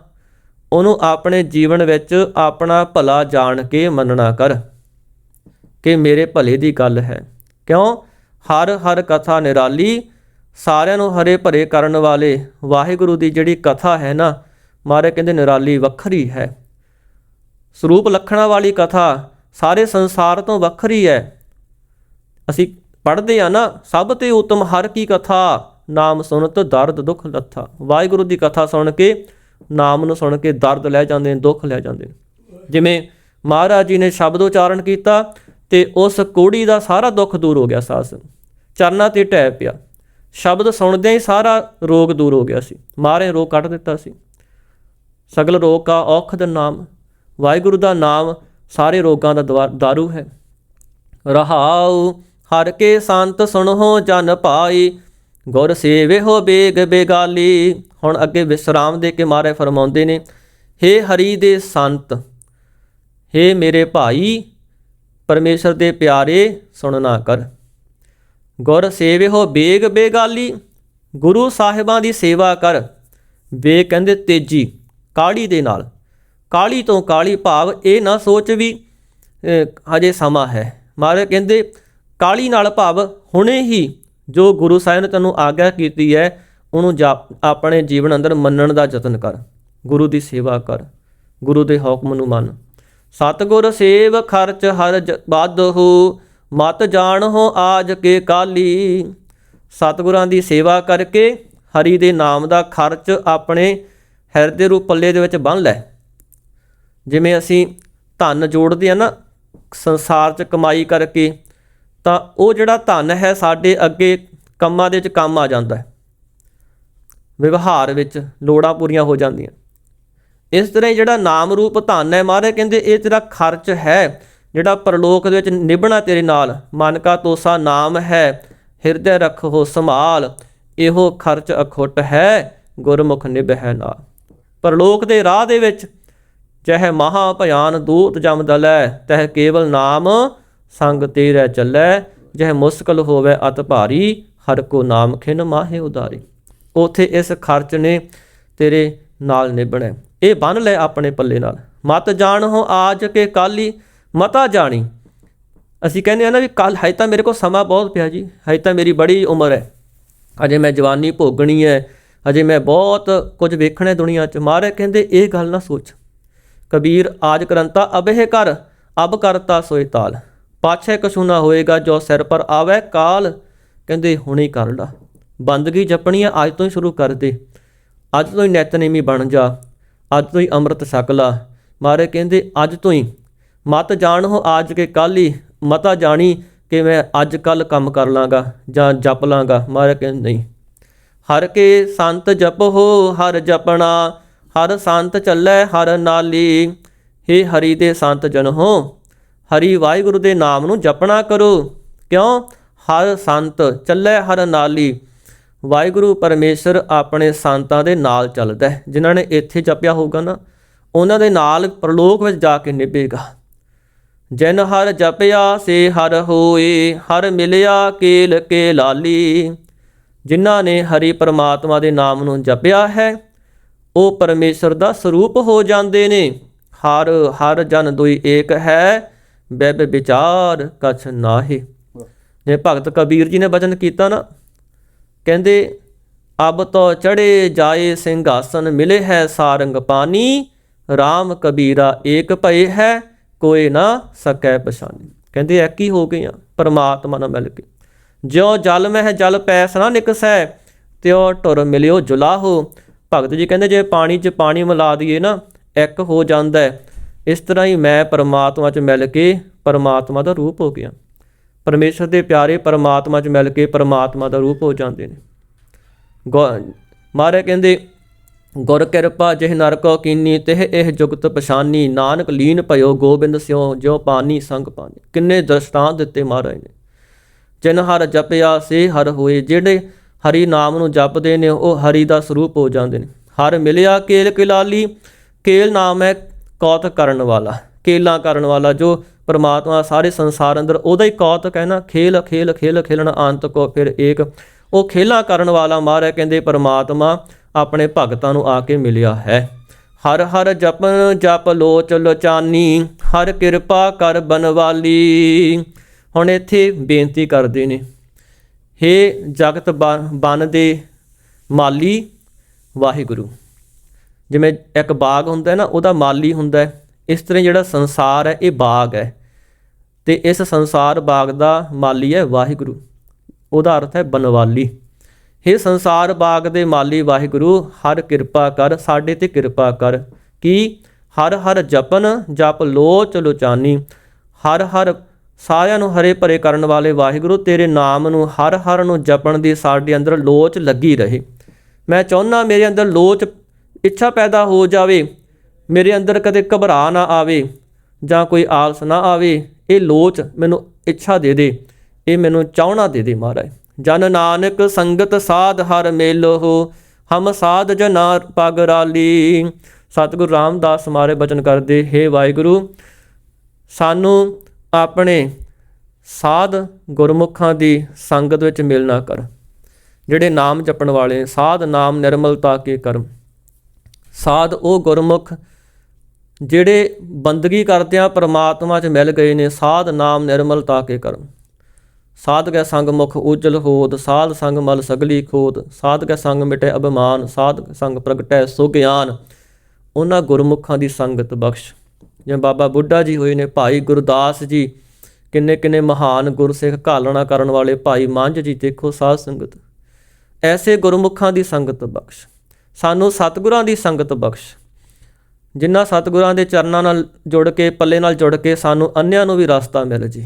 ਉਹਨੂੰ ਆਪਣੇ ਜੀਵਨ ਵਿੱਚ ਆਪਣਾ ਭਲਾ ਜਾਣ ਕੇ ਮੰਨਣਾ ਕਰ। ਕਿ ਮੇਰੇ ਭਲੇ ਦੀ ਗੱਲ ਹੈ। ਕਿਉਂ? ਹਰ ਹਰ ਕਥਾ ਨਿਰਾਲੀ, ਸਾਰਿਆਂ ਨੂੰ ਹਰੇ ਭਰੇ ਕਰਨ ਵਾਲੇ। ਵਾਹਿਗੁਰੂ ਦੀ ਜਿਹੜੀ ਕਥਾ ਹੈ ਨਾ, ਮਾਰੇ ਕਹਿੰਦੇ ਨਿਰਾਲੀ ਵੱਖਰੀ ਹੈ। ਸਰੂਪ ਲਖਣਾ ਵਾਲੀ ਕਥਾ ਸਾਰੇ ਸੰਸਾਰ ਤੋਂ ਵੱਖਰੀ ਹੈ ਅਸੀਂ ਪੜ੍ਹਦੇ ਆ ਨਾ, ਸਭ ਤੇ ਉਤਮ ਹਰ ਕੀ ਕਥਾ, ਨਾਮ ਸੁਣਤ ਦਰਦ ਦੁੱਖ ਲੱਥਾ। ਵਾਹਿਗੁਰੂ ਦੀ ਕਥਾ ਸੁਣ ਕੇ, ਨਾਮ ਨੂੰ ਸੁਣ ਕੇ ਦਰਦ ਲੈ ਜਾਂਦੇ ਨੇ, ਦੁੱਖ ਲੈ ਜਾਂਦੇ ਨੇ। ਜਿਵੇਂ ਮਹਾਰਾਜ ਜੀ ਨੇ ਸ਼ਬਦ ਉਚਾਰਨ ਕੀਤਾ ਤੇ ਉਸ ਕੋੜੀ ਦਾ ਸਾਰਾ ਦੁੱਖ ਦੂਰ ਹੋ ਗਿਆ ਸਾਸ। ਚਰਨਾਂ ਤੇ ਟਹਿ ਪਿਆ। ਸ਼ਬਦ ਸੁਣਦਿਆਂ ਹੀ ਸਾਰਾ ਰੋਗ ਦੂਰ ਹੋ ਗਿਆ ਸੀ। ਮਾਰੇ ਰੋਗ ਕੱਢ ਦਿੱਤਾ ਸੀ। ਸਗਲ ਰੋਗ ਕਾ ਔਖਦ ਨਾਮ। ਵਾਹਿਗੁਰੂ ਦਾ ਨਾਮ ਸਾਰੇ ਰੋਗਾਂ ਦਾ ਦਵਾ- ਦਾਰੂ ਹੈ। ਰਹਾਉ, ਹਰ ਕੇ ਸੰਤ ਸੁਣੋ ਜਨ ਭਾਈ ਗੁਰ ਸੇਵੇ ਹੋ ਬੇਗ ਬੇਗਾਲੀ। ਹੁਣ ਅੱਗੇ ਵਿਸਰਾਮ ਦੇ ਕੇ ਮਾਰੇ ਫਰਮਾਉਂਦੇ ਨੇ, ਹੇ ਹਰੀ ਦੇ ਸੰਤ, ਹੇ ਮੇਰੇ ਭਾਈ, ਪਰਮੇਸ਼ਰ ਦੇ ਪਿਆਰੇ ਸੁਣਨਾ ਕਰ। ਗੁਰ ਸੇਵੇ ਹੋ ਬੇਗ ਬੇਗਾਲੀ, ਗੁਰੂ ਸਾਹਿਬਾਂ ਦੀ ਸੇਵਾ ਕਰ, ਵੇ ਕਹਿੰਦੇ ਤੇਜੀ ਕਾਲੀ ਦੇ ਨਾਲ। ਕਾਲੀ ਤੋਂ ਕਾਲੀ ਭਾਵ ਇਹ ਨਾ ਸੋਚ ਵੀ ਹਜੇ ਸਮਾਂ ਹੈ। ਮਹਾਰਾਜ ਕਹਿੰਦੇ ਕਾਲੀ ਨਾਲ ਭਾਵ ਹੁਣੇ ਹੀ ਜੋ ਗੁਰੂ ਸਾਹਿਬ ਨੇ ਤੈਨੂੰ ਆਗਿਆ ਕੀਤੀ ਹੈ, ਉਹਨੂੰ ਜਾ- ਆਪਣੇ ਜੀਵਨ ਅੰਦਰ ਮੰਨਣ ਦਾ ਯਤਨ ਕਰ। ਗੁਰੂ ਦੀ ਸੇਵਾ ਕਰ। ਗੁਰੂ ਦੇ ਹੁਕਮ ਨੂੰ ਮੰਨ। ਸਤਗੁਰ ਸੇਵ ਖਰਚ ਹਰ ਜ- ਬਾਦਹੁ ਮਤ ਜਾਣਹੁ ਆਜ ਕੇ ਕਾਲੀ ਸਤਗੁਰਾਂ ਦੀ ਸੇਵਾ ਕਰਕੇ ਹਰੀ ਦੇ ਨਾਮ ਦਾ ਖਰਚ ਆਪਣੇ ਹਿਰਦੇ ਰੂਪ ਪੱਲੇ ਦੇ ਵਿੱਚ ਬੰਨ ਲੈ। ਜਿਵੇਂ ਅਸੀਂ ਧਨ ਜੋੜਦੇ ਆ ਨਾ, ਸੰਸਾਰ 'ਚ ਕਮਾਈ ਕਰਕੇ, ਤਾਂ ਉਹ ਜਿਹੜਾ ਧਨ ਹੈ ਸਾਡੇ ਅੱਗੇ ਕੰਮਾਂ ਦੇ ਵਿੱਚ ਕੰਮ ਆ ਜਾਂਦਾ ਹੈ। ਵਿਵਹਾਰ ਵਿੱਚ ਲੋੜਾਂ ਪੂਰੀਆਂ ਹੋ ਜਾਂਦੀਆਂ। ਇਸ ਤਰ੍ਹਾਂ ਹੀ ਜਿਹੜਾ ਨਾਮ ਰੂਪ ਧਨ ਹੈ, ਮਹਾਰਾਜ ਕਹਿੰਦੇ ਇਹ ਤੇਰਾ ਖਰਚ ਹੈ, ਜਿਹੜਾ ਪਰਲੋਕ ਦੇ ਵਿੱਚ ਨਿਭਣਾ ਤੇਰੇ ਨਾਲ। ਮਨ ਕਾ ਤੋਸਾ ਨਾਮ ਹੈ, ਹਿਰਦੇ ਰੱਖੋ ਸੰਭਾਲ, ਇਹੋ ਖਰਚ ਅਖੁੱਟ ਹੈ, ਗੁਰਮੁਖ ਨਿਭੈ ਨਾਲ। ਪਰਲੋਕ ਦੇ ਰਾਹ ਦੇ ਵਿੱਚ ਚਾਹੇ ਮਹਾ ਭਿਆਨ ਦੂਤ ਜਮ ਦਲੈ, ਤਹ ਕੇਵਲ ਨਾਮ ਸੰਗ ਤੇਰੇ ਚੱਲੈ। ਜਹ ਮੁਸਕਲ ਹੋਵੇ ਅਤ ਭਾਰੀ, ਹਰ ਕੋ ਨਾਮ ਖਿਨ ਮਾਹੇ ਉਦਾਰੀ ਉਥੇ ਇਸ ਖਰਚ ਨੇ ਤੇਰੇ ਨਾਲ ਨਿਭਣਾ। ਇਹ ਬੰਨ ਲੈ ਆਪਣੇ ਪੱਲੇ ਨਾਲ। ਮਤ ਜਾਣ ਜਾਣੋ ਆਜ ਕੇ ਕਾਲੀ, ਮਤਾ ਜਾਣੀ। ਅਸੀਂ ਕਹਿੰਦੇ ਆ ਨਾ ਵੀ ਕੱਲ ਹੈ ਤਾਂ ਮੇਰੇ ਕੋਲ ਸਮਾਂ ਬਹੁਤ ਪਿਆ ਜੀ। ਹੈ ਤਾਂ ਮੇਰੀ ਬੜੀ ਉਮਰ ਹੈ। ਅਜੇ ਮੈਂ ਜਵਾਨੀ ਭੋਗਣੀ ਹੈ। ਅਜੇ ਮੈਂ ਬਹੁਤ ਕੁਝ ਵੇਖਣਾ ਹੈ ਦੁਨੀਆ 'ਚ। ਮਹਾਰਾਜ ਕਹਿੰਦੇ, ਇਹ ਗੱਲ ਨਾ ਸੋਚ। ਕਬੀਰ ਆਜ ਕਰੰਤਾ ਅਬਹਿ ਕਰ ਅਬ ਕਰਤਾ ਸੋਇ ਤਾਲ। ਪਾਛੇ ਕਛੂ ਹੋਏਗਾ ਜੋ ਸਿਰ ਪਰ ਆਵੇ, ਕਾਲ ਕਹਿੰਦੇ ਹੁਣੇ ਕਰ ਲਾ। ਬੰਦਗੀ ਜਪਣੀ ਹੈ ਅੱਜ ਤੋਂ ਹੀ ਸ਼ੁਰੂ ਕਰ ਦੇ। ਅੱਜ ਤੋਂ ਹੀ ਨੈਤਨੇਮੀ ਬਣ ਜਾ, ਅੱਜ ਤੋਂ ਹੀ ਅੰਮ੍ਰਿਤ ਛਕ ਲਾ। ਮਾਰੇ ਕਹਿੰਦੇ, ਅੱਜ ਤੋਂ ਹੀ। ਮਤ ਜਾਣ ਹੋ ਅੱਜ ਕੇ ਕੱਲ ਹੀ, ਮਤਾ ਜਾਣੀ ਕਿ ਮੈਂ ਅੱਜ ਕੱਲ ਕੰਮ ਕਰ ਲਾਂਗਾ ਜਾਂ ਜਪ ਲਾਂਗਾ। ਮਾਰੇ ਕਹਿੰਦੇ, ਨਹੀਂ। ਹਰ ਕੇ ਸੰਤ ਜਪ ਹੋ ਹਰ ਜਪਣਾ ਹਰ ਸੰਤ ਚੱਲੈ ਹਰ ਨਾਲੀ, ਹੇ ਹਰੀ ਦੇ ਸੰਤ ਜਨ ਹੋ ਹਰੀ ਵਾਹਿਗੁਰੂ ਦੇ ਨਾਮ ਨੂੰ ਜਪਣਾ ਕਰੋ। ਕਿਉਂ? ਹਰ ਸੰਤ ਚੱਲੈ ਹਰ ਨਾਲੀ, ਵਾਹਿਗੁਰੂ ਪਰਮੇਸ਼ਰ ਆਪਣੇ ਸੰਤਾਂ ਦੇ ਨਾਲ ਚੱਲਦਾ ਹੈ। ਜਿਨ੍ਹਾਂ ਨੇ ਇੱਥੇ ਜਪਿਆ ਹੋਊਗਾ ਨਾ, ਉਹਨਾਂ ਦੇ ਨਾਲ ਪ੍ਰਲੋਕ ਵਿੱਚ ਜਾ ਕੇ ਨਿਭੇਗਾ। ਜਿਨ ਹਰ ਜਪਿਆ ਸੇ ਹਰ ਹੋਏ, ਹਰ ਮਿਲਿਆ ਕੇਲ ਕੇ ਲਾਲੀ। ਜਿਨ੍ਹਾਂ ਨੇ ਹਰੀ ਪਰਮਾਤਮਾ ਦੇ ਨਾਮ ਨੂੰ ਜਪਿਆ ਹੈ ਉਹ ਪਰਮੇਸ਼ਰ ਦਾ ਸਰੂਪ ਹੋ ਜਾਂਦੇ ਨੇ। ਹਰ ਹਰ ਜਨ ਦੁਈ ਏਕ ਹੈ ਬੈਬ ਵਿਚਾਰ ਕਛ ਨਾਹੀ। ਜੇ ਭਗਤ ਕਬੀਰ ਜੀ ਨੇ ਬਚਨ ਕੀਤਾ ਨਾ, ਕਹਿੰਦੇ, ਅਬ ਤੋ ਚੜੇ ਜਾਏ ਸਿੰਘਾਸਨ ਮਿਲੇ ਹੈ ਸਾਰੰਗ ਪਾਨੀ RAM ਕਬੀਰਾ ਏਕ ਭਏ ਹੈ, ਕੋਈ ਨਾ ਸਕੈ ਪਛਾਨੀ ਕਹਿੰਦੇ ਇੱਕ ਹੀ ਹੋ ਗਏ ਆ ਪਰਮਾਤਮਾ ਨਾਲ ਮਿਲ ਕੇ। ਜਿਉ ਜਲ ਮਹਿ ਜਲ ਪੈਸ ਨਾ ਨਿਕਸੈ, ਤਿਉ ਟੁਰ ਮਿਲਿਓ ਜੁਲਾਹੋ ਭਗਤ ਜੀ ਕਹਿੰਦੇ ਜੇ ਪਾਣੀ 'ਚ ਪਾਣੀ ਮਿਲਾ ਦਈਏ ਨਾ, ਇੱਕ ਹੋ ਜਾਂਦਾ ਹੈ। ਇਸ ਤਰ੍ਹਾਂ ਹੀ ਮੈਂ ਪਰਮਾਤਮਾ 'ਚ ਮਿਲ ਕੇ ਪਰਮਾਤਮਾ ਦਾ ਰੂਪ ਹੋ ਗਿਆ। ਪਰਮੇਸ਼ਰ ਦੇ ਪਿਆਰੇ ਪਰਮਾਤਮਾ 'ਚ ਮਿਲ ਕੇ ਪਰਮਾਤਮਾ ਦਾ ਰੂਪ ਹੋ ਜਾਂਦੇ ਨੇ। ਮਾਰੇ ਕਹਿੰਦੇ, ਗੁਰ ਕਿਰਪਾ ਜਿਹ ਨਰ ਕੋ ਕੀਨੀ, ਤਿਹ ਇਹ ਜੁਗਤ ਪਛਾਨੀ। ਨਾਨਕ ਲੀਨ ਭਇਓ ਗੋਬਿੰਦ ਸਿਓ ਜਿਉ ਪਾਨੀ ਸੰਗ ਪਾਨੀ। ਕਿੰਨੇ ਦ੍ਰਿਸ਼ਟਾਂਤ ਦਿੱਤੇ ਮਹਾਰਾਜ ਨੇ। ਜਿਨ ਹਰ ਜਪਿਆ, ਸੇ ਹਰ ਹੋਏ। ਜਿਹੜੇ ਹਰੀ ਨਾਮ ਨੂੰ ਜਪਦੇ ਨੇ, ਉਹ ਹਰੀ ਦਾ ਸਰੂਪ ਹੋ ਜਾਂਦੇ ਨੇ। ਹਰ ਮਿਲਿਆ ਕੇਲ ਕਿਲਾਲੀ, ਕੇਲ ਨਾਮ ਹੈ ਕੌਤ ਕਰਨ ਵਾਲਾ, ਕੇਲਾ ਕਰਨ ਵਾਲਾ, ਜੋ ਪਰਮਾਤਮਾ ਸਾਰੇ ਸੰਸਾਰ ਅੰਦਰ ਉਹਦਾ ਹੀ ਕੌਤ ਕਹਿਣਾ ਖੇਲ ਖੇਲ ਖੇਲ, ਖੇਲਣ ਅੰਤ ਕੋ ਫਿਰ ਏਕ। ਉਹ ਖੇਲਾ ਕਰਨ ਵਾਲਾ ਮਹਾਰਾਜ ਕਹਿੰਦੇ, ਪਰਮਾਤਮਾ ਆਪਣੇ ਭਗਤਾਂ ਨੂੰ ਆ ਕੇ ਮਿਲਿਆ ਹੈ। ਹਰ ਹਰ ਜਪਨ ਜਪ ਲੋਚ ਲੋਚਾਨੀ, ਹਰ ਕਿਰਪਾ ਕਰ ਬਨਵਾਲੀ। ਹੁਣ ਇੱਥੇ ਬੇਨਤੀ ਕਰਦੇ ਨੇ ਹੇ ਜਗਤ ਬਨ ਦੇ ਮਾਲੀ ਵਾਹਿਗੁਰੂ। ਜਿਵੇਂ ਇੱਕ ਬਾਗ ਹੁੰਦਾ ਹੈ ਨਾ, ਉਹਦਾ ਮਾਲੀ ਹੁੰਦਾ ਹੈ। ਇਸ ਤਰ੍ਹਾਂ ਜਿਹੜਾ ਸੰਸਾਰ ਹੈ, ਇਹ ਬਾਗ ਹੈ। ਤੇ ਇਸ ਸੰਸਾਰ ਬਾਗ ਦਾ ਮਾਲੀ ਹੈ ਵਾਹਿਗੁਰੂ। ਉਹਦਾ ਅਰਥ ਹੈ ਬਨਵਾਲੀ। हे ਸੰਸਾਰ ਬਾਗ ਦੇ ਮਾਲੀ ਵਾਹਿਗੁਰੂ, ਹਰ ਕਿਰਪਾ ਕਰ, ਸਾਡੇ ਤੇ ਕਿਰਪਾ ਕਰ। ਕੀ? ਹਰ ਹਰ ਜਪਨ ਜਪ ਲੋਚ ਲੋਚਾਨੀ। ਹਰ ਹਰ ਸਾਰਿਆਂ ਨੂੰ ਹਰੇ ਭਰੇ ਕਰਨ ਵਾਲੇ ਵਾਹਿਗੁਰੂ, ਤੇਰੇ ਨਾਮ ਨੂੰ ਹਰ ਹਰ ਨੂੰ ਜਪਣ ਦੀ ਸਾਡੇ ਅੰਦਰ ਲੋਚ ਲੱਗੀ ਰਹੇ। ਮੈਂ ਚਾਹੁੰਦਾ ਮੇਰੇ ਅੰਦਰ ਲੋਚ ਇੱਛਾ ਪੈਦਾ ਹੋ ਜਾਵੇ, ਮੇਰੇ ਅੰਦਰ ਕਦੇ ਘਬਰਾ ਨਾ ਆਵੇ ਜਾਂ ਕੋਈ ਆਲਸ ਨਾ ਆਵੇ, ਇਹ ਲੋਚ ਮੈਨੂੰ ਇੱਛਾ ਦੇ ਦੇ, ਇਹ ਮੈਨੂੰ ਚਾਹਣਾ ਦੇ ਦੇ ਮਹਾਰਾਜ। ਜਨ ਨਾਨਕ ਸੰਗਤ ਸਾਧ ਹਰ ਮੇਲੋ, ਹਮ ਸਾਧ ਜਨਾ ਪਗਰਾਲੀ ਸਤਿਗੁਰੂ ਰਾਮਦਾਸ ਮਾਰੇ ਬਚਨ ਕਰਦੇ, ਹੇ ਵਾਹਿਗੁਰੂ, ਸਾਨੂੰ ਆਪਣੇ ਸਾਧ ਗੁਰਮੁਖਾਂ ਦੀ ਸੰਗਤ ਵਿੱਚ ਮਿਲਣਾ ਕਰ। ਜਿਹੜੇ ਨਾਮ ਜਪਣ ਵਾਲੇ, ਸਾਧ ਨਾਮ ਨਿਰਮਲਤਾ ਕੇ ਕਰਮ। ਸਾਧ ਉਹ ਗੁਰਮੁਖ ਜਿਹੜੇ ਬੰਦਗੀ ਕਰਦਿਆਂ ਪਰਮਾਤਮਾ 'ਚ ਮਿਲ ਗਏ ਨੇ, ਸਾਧ ਨਾਮ ਨਿਰਮਲਤਾ ਕੇ ਕਰਮ। ਸਾਧ ਕੈ ਸੰਗ ਮੁਖ ਉਜਲ ਹੋਦ, ਸਾਧ ਸੰਗ ਮਲ ਸਗਲੀ ਖੋਦ, ਸਾਧ ਕੈ ਸੰਗ ਮਿਟੇ ਅਭਿਮਾਨ, ਸਾਧ ਸੰਗ ਪ੍ਰਗਟੈ ਸੋ ਗਿਆਨ ਉਹਨਾਂ ਗੁਰਮੁਖਾਂ ਦੀ ਸੰਗਤ ਬਖਸ਼। ਜਿਵੇਂ ਬਾਬਾ ਬੁੱਢਾ ਜੀ ਹੋਏ ਨੇ, ਭਾਈ ਗੁਰਦਾਸ ਜੀ, ਕਿੰਨੇ ਕਿੰਨੇ ਮਹਾਨ ਗੁਰਸਿੱਖ ਘਾਲਣਾ ਕਰਨ ਵਾਲੇ ਭਾਈ ਮੰਝ ਜੀ, ਦੇਖੋ ਸਾਧ ਸੰਗਤ। ਐਸੇ ਗੁਰਮੁਖਾਂ ਦੀ ਸੰਗਤ ਬਖਸ਼, ਸਾਨੂੰ ਸਤਿਗੁਰਾਂ ਦੀ ਸੰਗਤ ਬਖਸ਼। ਜਿਨ੍ਹਾਂ ਸਤਿਗੁਰਾਂ ਦੇ ਚਰਨਾਂ ਨਾਲ ਜੁੜ ਕੇ, ਪੱਲੇ ਨਾਲ ਜੁੜ ਕੇ ਸਾਨੂੰ ਅੰਨਿਆਂ ਨੂੰ ਵੀ ਰਸਤਾ ਮਿਲ ਜੇ।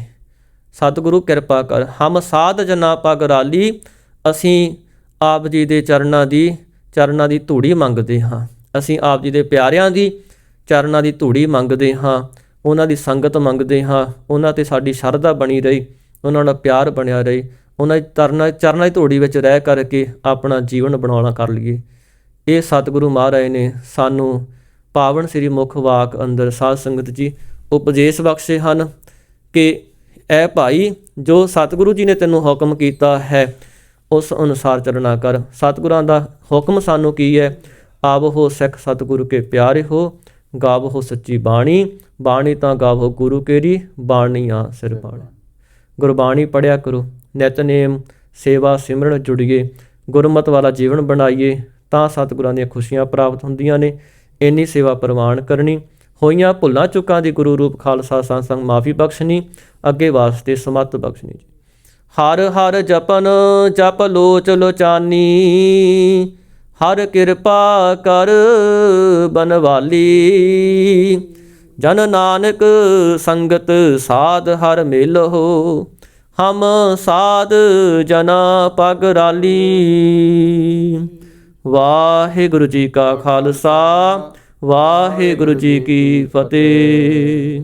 ਸਤਿਗੁਰੂ ਕਿਰਪਾ ਕਰ, ਹਮ ਸਾਧ ਜਨਾ ਪਗ ਰਾਲੀ, ਅਸੀਂ ਆਪ ਜੀ ਦੇ ਚਰਨਾਂ ਦੀ ਚਰਨਾਂ ਦੀ ਧੂੜੀ ਮੰਗਦੇ ਹਾਂ। ਅਸੀਂ ਆਪ ਜੀ ਦੇ ਪਿਆਰਿਆਂ ਦੀ ਚਰਨਾਂ ਦੀ ਧੂੜੀ ਮੰਗਦੇ ਹਾਂ, ਉਹਨਾਂ ਦੀ ਸੰਗਤ ਮੰਗਦੇ ਹਾਂ, ਉਹਨਾਂ ਤੇ ਸਾਡੀ ਸ਼ਰਧਾ ਬਣੀ ਰਹੀ, ਉਹਨਾਂ ਨਾਲ ਪਿਆਰ ਬਣਿਆ ਰਹੇ, ਉਹਨਾਂ ਦੀ ਤਰਨਾ ਚਰਨਾਂ ਦੀ ਧੂੜੀ ਵਿੱਚ ਰਹਿ ਕਰਕੇ ਆਪਣਾ ਜੀਵਨ ਬਣਾਉਣਾ ਕਰ ਲਈਏ। ਇਹ ਸਤਿਗੁਰੂ ਮਹਾਰਾਜ ਨੇ ਸਾਨੂੰ ਪਾਵਨ ਸ੍ਰੀ ਮੁਖ ਵਾਕ ਅੰਦਰ ਸਾਧ ਸੰਗਤ ਜੀ ਉਪਦੇਸ਼ ਬਖਸ਼ੇ ਹਨ ਕਿ ਐ ਭਾਈ, ਜੋ ਸਤਿਗੁਰੂ ਜੀ ਨੇ ਤੈਨੂੰ ਹੁਕਮ ਕੀਤਾ ਹੈ, ਉਸ ਅਨੁਸਾਰ ਚੱਲਣਾ ਕਰ। ਸਤਿਗੁਰਾਂ ਦਾ ਹੁਕਮ ਸਾਨੂੰ ਕੀ ਹੈ? ਆਵ ਹੋ ਸਿੱਖ ਸਤਿਗੁਰੂ ਕੇ ਪਿਆਰੇ ਹੋ ਗਾਵ ਹੋ ਸੱਚੀ ਬਾਣੀ ਬਾਣੀ ਤਾਂ ਗਾਵੋ ਗੁਰੂ ਕੇਰੀ ਬਾਣੀ ਆ ਸਿਰ ਪਾਣੀ। ਗੁਰਬਾਣੀ ਪੜਿਆ ਕਰੋ ਨਿਤਨੇਮ ਸੇਵਾ ਸਿਮਰਨ ਜੁੜੀਏ ਗੁਰਮਤ ਵਾਲਾ ਜੀਵਨ ਬਣਾਈਏ ਤਾਂ ਸਤਿਗੁਰਾਂ ਦੀਆਂ ਖੁਸ਼ੀਆਂ ਪ੍ਰਾਪਤ ਹੁੰਦੀਆਂ ਨੇ ਇੰਨੀ ਸੇਵਾ ਪ੍ਰਵਾਨ ਕਰਨੀ ਹੋਈਆਂ ਭੁੱਲਾਂ ਚੁੱਕਾਂ ਦੀ ਗੁਰੂ ਰੂਪ ਖਾਲਸਾ ਸੰਤ ਸੰਗ ਮਾਫੀ ਬਖਸ਼ਣੀ ਅੱਗੇ ਵਾਸਤੇ ਸਮਤ ਬਖਸ਼ਣੀ ਹਰ ਹਰ ਜਪਨ ਜਪ ਲੋਚ ਲੋਚਾਨੀ ਹਰ ਕਿਰਪਾ ਕਰ ਬਨਵਾਲੀ। ਜਨ ਨਾਨਕ ਸੰਗਤ ਸਾਧ ਹਰ ਮਿਲਹੁ, ਹਮ ਸਾਧ ਜਨਾ ਪਗ ਰਾਲੀ। ਵਾਹਿਗੁਰੂ ਜੀ ਕਾ ਖਾਲਸਾ, ਵਾਹਿਗੁਰੂ ਜੀ ਕੀ ਫਤਿਹ।